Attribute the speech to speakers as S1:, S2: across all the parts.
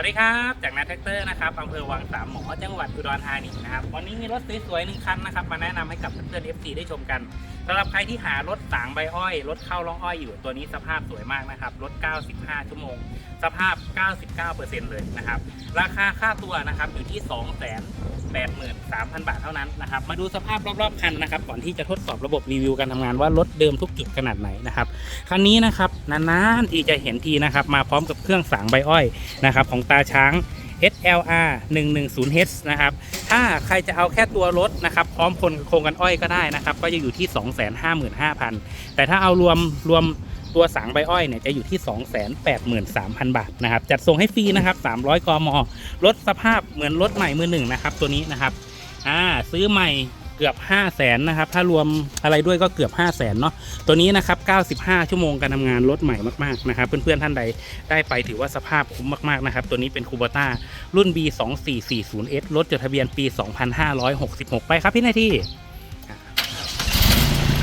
S1: วัสดีครับ จากนาแท็กเตอร์นะครับอำเภอวังสามหมอจังหวัดอุดรธานีนะครับ วันนี้มีรถสวยๆหนึ่งคันนะครับ มาแนะนำให้กับเพื่อนๆ FC ได้ชมกัน สำหรับใครที่หารถสางใบอ้อย รถเข้าล่องอ้อยอยู่ตัวนี้สภาพสวยมากนะครับ รถ 95 ชั่วโมง สภาพ 99%เลยนะครับ ราคาค่าตัวนะครับอยู่ที่ 2 8 3 0 0 0 บาทเท่านั้นนะครับ มาดูสภาพรอบๆคันนะครับ ก่อนที่จะทดสอบระบบรีวิวการทำงานว่ารถเดิมทุกจุดขนาดไหนนะครับ คันนี้นะครับนานๆที่จะเห็นทีนะครับ มาพร้อมกับเครื่องสางใบอ้อยนะครับของตาช้าง SLR 110H นะครับ ถ้าใครจะเอาแค่ตัวรถนะครับ พร้อมคนโครงกันอ้อยก็ได้นะครับ ก็จะอยู่ที่ 255,000 แต่ถ้าเอารวมรวมตัวสางใบอ้อยเนี่ยจะอยู่ที่ 283,000 บาทนะครับ จัดส่งให้ฟรีนะครับ 300 กม รถสภาพเหมือนรถใหม่มือหนึ่งนะครับ ตัวนี้นะครับ อ่า ซื้อใหม่ เกือบ 5 0 0แสนนะครับ ถ้ารวมอะไรด้วยก็เกือบ 5 0 0แสนเนาะตัวนี้นะครับ 95 ชั่วโมงการทำงานรถใหม่มากๆนะครับ เพื่อนๆ ท่านใดได้ไปถือว่าสภาพคุ้มมากๆนะครับ ตัวนี้เป็นคูบต้ารุ่น B2440S รถจดทะเบียนปี 2566 ไปครับพี่นาที่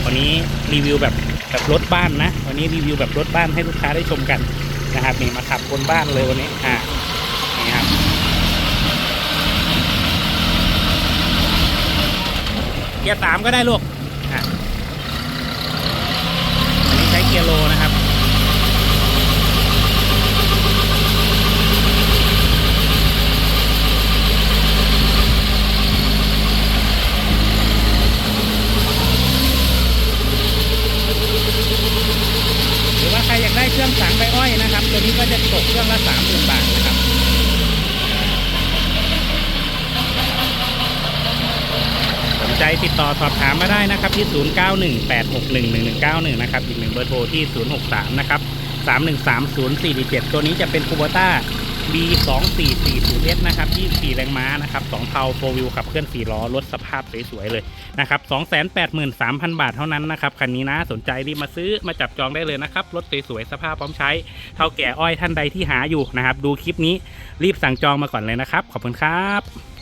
S1: วันนี้รีวิวแบบแบบรถบ้านนะ วันนี้รีวิวแบบรถบ้านให้ลูกค้าได้ชมกันนะครับนี่มาขับบนบ้านเลยวันนี้อ่า นี่ครับ เกียร์สามก็ได้ลูกอะอันนี้ใช้เกียร์โลนะครับหรือว่าใครอยากได้เครื่องสังใบอ้อยนะครับ ตัวนี้ก็จะตกเครื่องละสามหมื่นบาทนะครับ สน ใจติดต่อสอบถามมาได้นะครับที่ 0918611191 นะครับ อีกหนึ่งเบอร์โทรที่ 063 นะครับ 3130447 ตัวนี้จะเป็นคูโบต้า B2440S นะครับ24แรงม้านะครับ2เทาโฟวิวขับเคลื่อน 4 ล้อรถสภาพสวยๆเลยนะครับ283,000 บาทเท่านั้นนะครับ คันนี้นะสนใจรีบมาซื้อมาจับจองได้เลยนะครับ รถสวยๆสภาพพร้อมใช้ เท่าแก่อ้อยท่านใดที่หาอยู่นะครับ ดูคลิปนี้รีบสั่งจองมาก่อนเลยนะครับ ขอบคุณครับ